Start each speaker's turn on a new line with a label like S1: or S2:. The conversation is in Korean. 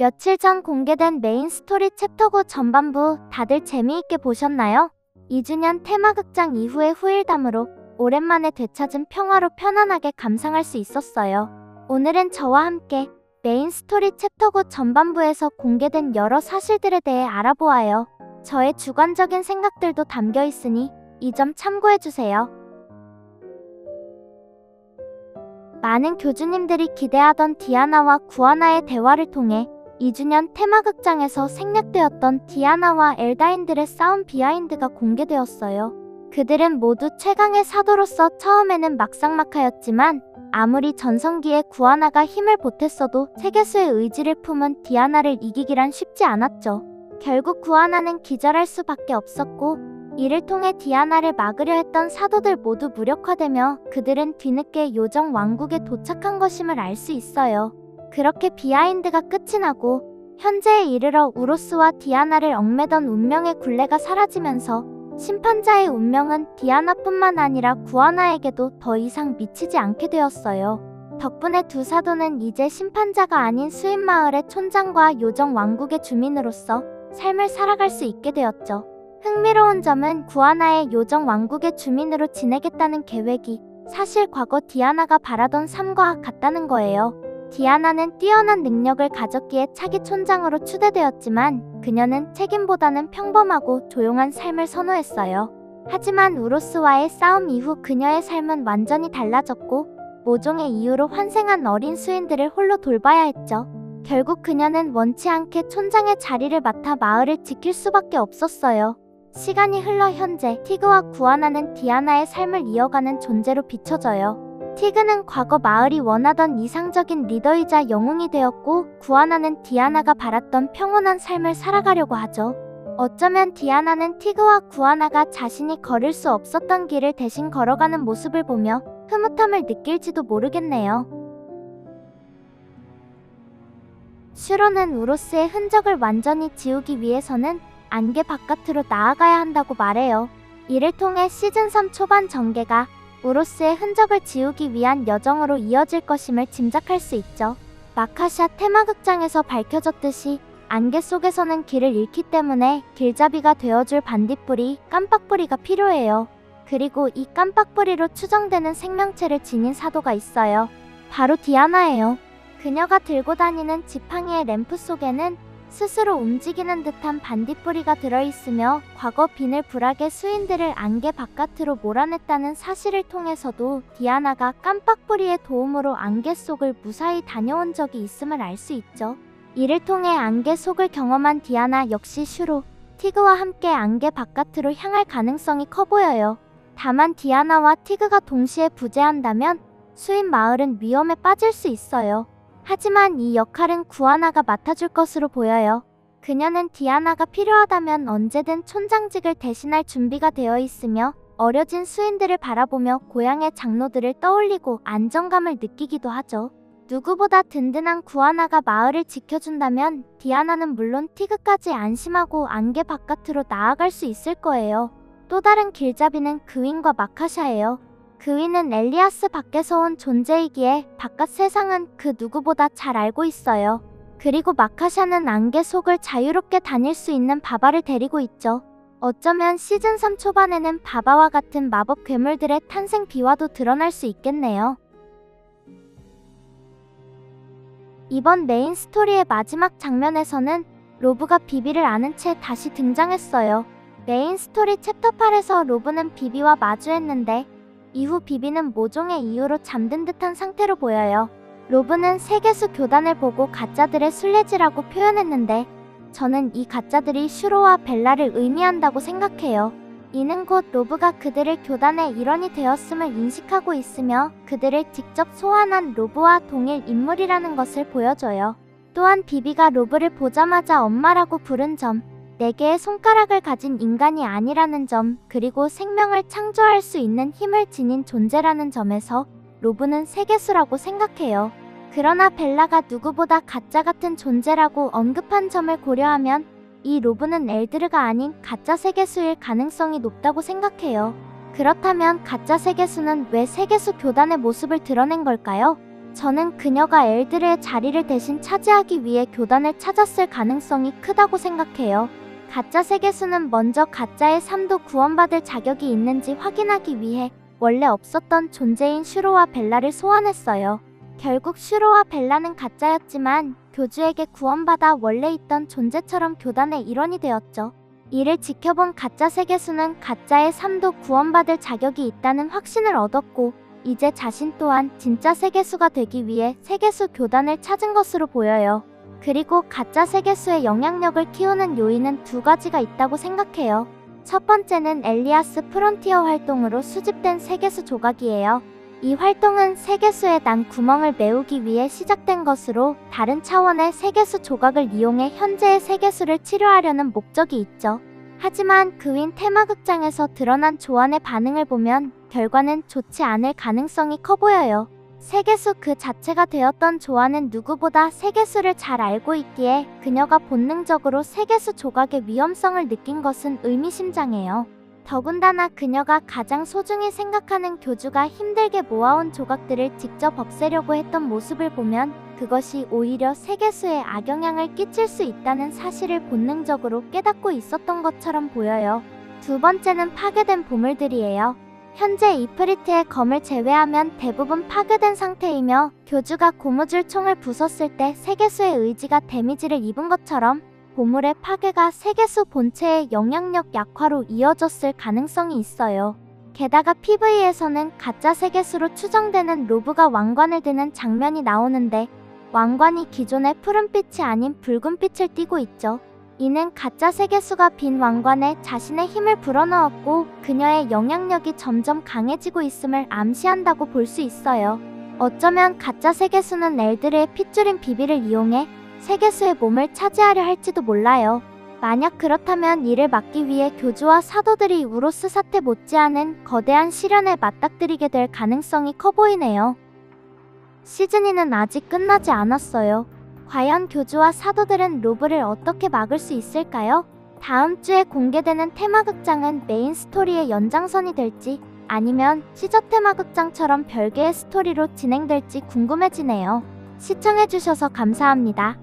S1: 며칠 전 공개된 메인 스토리 챕터 9 전반부 다들 재미있게 보셨나요? 2주년 테마극장 이후의 후일담으로 오랜만에 되찾은 평화로 편안하게 감상할 수 있었어요. 오늘은 저와 함께 메인 스토리 챕터 9 전반부에서 공개된 여러 사실들에 대해 알아보아요. 저의 주관적인 생각들도 담겨 있으니 이 점 참고해 주세요. 많은 교주님들이 기대하던 디아나와 구아나의 대화를 통해 2주년 테마극장에서 생략되었던 디아나와 엘다인들의 싸움 비하인드가 공개되었어요. 그들은 모두 최강의 사도로서 처음에는 막상막하였지만 아무리 전성기에 구아나가 힘을 보탰어도 세계수의 의지를 품은 디아나를 이기기란 쉽지 않았죠. 결국 구아나는 기절할 수밖에 없었고 이를 통해 디아나를 막으려 했던 사도들 모두 무력화되며 그들은 뒤늦게 요정 왕국에 도착한 것임을 알 수 있어요. 그렇게 비하인드가 끝이 나고 현재에 이르러 우로스와 디아나를 얽매던 운명의 굴레가 사라지면서 심판자의 운명은 디아나뿐만 아니라 구아나에게도 더 이상 미치지 않게 되었어요. 덕분에 두 사도는 이제 심판자가 아닌 수인 마을의 촌장과 요정 왕국의 주민으로서 삶을 살아갈 수 있게 되었죠. 흥미로운 점은 구아나의 요정 왕국의 주민으로 지내겠다는 계획이 사실 과거 디아나가 바라던 삶과 같다는 거예요. 디아나는 뛰어난 능력을 가졌기에 차기 촌장으로 추대되었지만 그녀는 책임보다는 평범하고 조용한 삶을 선호했어요. 하지만 우로스와의 싸움 이후 그녀의 삶은 완전히 달라졌고 모종의 이유로 환생한 어린 수인들을 홀로 돌봐야 했죠. 결국 그녀는 원치 않게 촌장의 자리를 맡아 마을을 지킬 수밖에 없었어요. 시간이 흘러 현재 티그와 구아나는 디아나의 삶을 이어가는 존재로 비춰져요. 티그는 과거 마을이 원하던 이상적인 리더이자 영웅이 되었고 구아나는 디아나가 바랐던 평온한 삶을 살아가려고 하죠. 어쩌면 디아나는 티그와 구아나가 자신이 걸을 수 없었던 길을 대신 걸어가는 모습을 보며 흐뭇함을 느낄지도 모르겠네요. 슈로는 우로스의 흔적을 완전히 지우기 위해서는 안개 바깥으로 나아가야 한다고 말해요. 이를 통해 시즌 3 초반 전개가 우로스의 흔적을 지우기 위한 여정으로 이어질 것임을 짐작할 수 있죠. 마카샤 테마극장에서 밝혀졌듯이 안개 속에서는 길을 잃기 때문에 길잡이가 되어줄 반딧불이 깜빡불이가 필요해요. 그리고 이 깜빡불이로 추정되는 생명체를 지닌 사도가 있어요. 바로 디아나예요. 그녀가 들고 다니는 지팡이의 램프 속에는 스스로 움직이는 듯한 반딧불이가 들어있으며 과거 비늘 불악의 수인들을 안개 바깥으로 몰아냈다는 사실을 통해서도 디아나가 깜빡불이의 도움으로 안개 속을 무사히 다녀온 적이 있음을 알 수 있죠. 이를 통해 안개 속을 경험한 디아나 역시 슈로, 티그와 함께 안개 바깥으로 향할 가능성이 커 보여요. 다만 디아나와 티그가 동시에 부재한다면 수인 마을은 위험에 빠질 수 있어요. 하지만 이 역할은 구아나가 맡아줄 것으로 보여요. 그녀는 디아나가 필요하다면 언제든 촌장직을 대신할 준비가 되어 있으며 어려진 수인들을 바라보며 고향의 장로들을 떠올리고 안정감을 느끼기도 하죠. 누구보다 든든한 구아나가 마을을 지켜준다면 디아나는 물론 티그까지 안심하고 안개 바깥으로 나아갈 수 있을 거예요. 또 다른 길잡이는 그윈과 마카샤예요. 그위는 엘리아스 밖에서 온 존재이기에 바깥 세상은 그 누구보다 잘 알고 있어요. 그리고 마카샤는 안개 속을 자유롭게 다닐 수 있는 바바를 데리고 있죠. 어쩌면 시즌 3 초반에는 바바와 같은 마법 괴물들의 탄생 비화도 드러날 수 있겠네요. 이번 메인 스토리의 마지막 장면에서는 로브가 비비를 아는 채 다시 등장했어요. 메인 스토리 챕터 8에서 로브는 비비와 마주했는데 이후 비비는 모종의 이유로 잠든 듯한 상태로 보여요. 로브는 세계수 교단을 보고 가짜들의 순례지라고 표현했는데 저는 이 가짜들이 슈로와 벨라를 의미한다고 생각해요. 이는 곧 로브가 그들을 교단의 일원이 되었음을 인식하고 있으며 그들을 직접 소환한 로브와 동일 인물이라는 것을 보여줘요. 또한 비비가 로브를 보자마자 엄마라고 부른 점, 네 개의 손가락을 가진 인간이 아니라는 점, 그리고 생명을 창조할 수 있는 힘을 지닌 존재라는 점에서 로브는 세계수라고 생각해요. 그러나 벨라가 누구보다 가짜 같은 존재라고 언급한 점을 고려하면 이 로브는 엘드르가 아닌 가짜 세계수일 가능성이 높다고 생각해요. 그렇다면 가짜 세계수는 왜 세계수 교단의 모습을 드러낸 걸까요? 저는 그녀가 엘드르의 자리를 대신 차지하기 위해 교단을 찾았을 가능성이 크다고 생각해요. 가짜 세계수는 먼저 가짜의 삶도 구원받을 자격이 있는지 확인하기 위해 원래 없었던 존재인 슈로와 벨라를 소환했어요. 결국 슈로와 벨라는 가짜였지만 교주에게 구원받아 원래 있던 존재처럼 교단의 일원이 되었죠. 이를 지켜본 가짜 세계수는 가짜의 삶도 구원받을 자격이 있다는 확신을 얻었고 이제 자신 또한 진짜 세계수가 되기 위해 세계수 교단을 찾은 것으로 보여요. 그리고 가짜 세계수의 영향력을 키우는 요인은 두 가지가 있다고 생각해요. 첫 번째는 엘리아스 프론티어 활동으로 수집된 세계수 조각이에요. 이 활동은 세계수의 난 구멍을 메우기 위해 시작된 것으로 다른 차원의 세계수 조각을 이용해 현재의 세계수를 치료하려는 목적이 있죠. 하지만 그윈 테마극장에서 드러난 조안의 반응을 보면 결과는 좋지 않을 가능성이 커 보여요. 세계수 그 자체가 되었던 조안은 누구보다 세계수를 잘 알고 있기에 그녀가 본능적으로 세계수 조각의 위험성을 느낀 것은 의미심장해요. 더군다나 그녀가 가장 소중히 생각하는 교주가 힘들게 모아온 조각들을 직접 없애려고 했던 모습을 보면 그것이 오히려 세계수에 악영향을 끼칠 수 있다는 사실을 본능적으로 깨닫고 있었던 것처럼 보여요. 두 번째는 파괴된 보물들이에요. 현재 이프리트의 검을 제외하면 대부분 파괴된 상태이며 교주가 고무줄 총을 부쉈을 때 세계수의 의지가 데미지를 입은 것처럼 보물의 파괴가 세계수 본체의 영향력 약화로 이어졌을 가능성이 있어요. 게다가 PV에서는 가짜 세계수로 추정되는 로브가 왕관을 드는 장면이 나오는데 왕관이 기존의 푸른빛이 아닌 붉은빛을 띠고 있죠. 이는 가짜 세계수가 빈 왕관에 자신의 힘을 불어넣었고 그녀의 영향력이 점점 강해지고 있음을 암시한다고 볼 수 있어요. 어쩌면 가짜 세계수는 엘드르의 핏줄인 비비를 이용해 세계수의 몸을 차지하려 할지도 몰라요. 만약 그렇다면 이를 막기 위해 교주와 사도들이 우로스 사태 못지않은 거대한 시련에 맞닥뜨리게 될 가능성이 커 보이네요. 시즌2는 아직 끝나지 않았어요. 과연 교주와 사도들은 로브를 어떻게 막을 수 있을까요? 다음 주에 공개되는 테마극장은 메인 스토리의 연장선이 될지 아니면 시저 테마극장처럼 별개의 스토리로 진행될지 궁금해지네요. 시청해주셔서 감사합니다.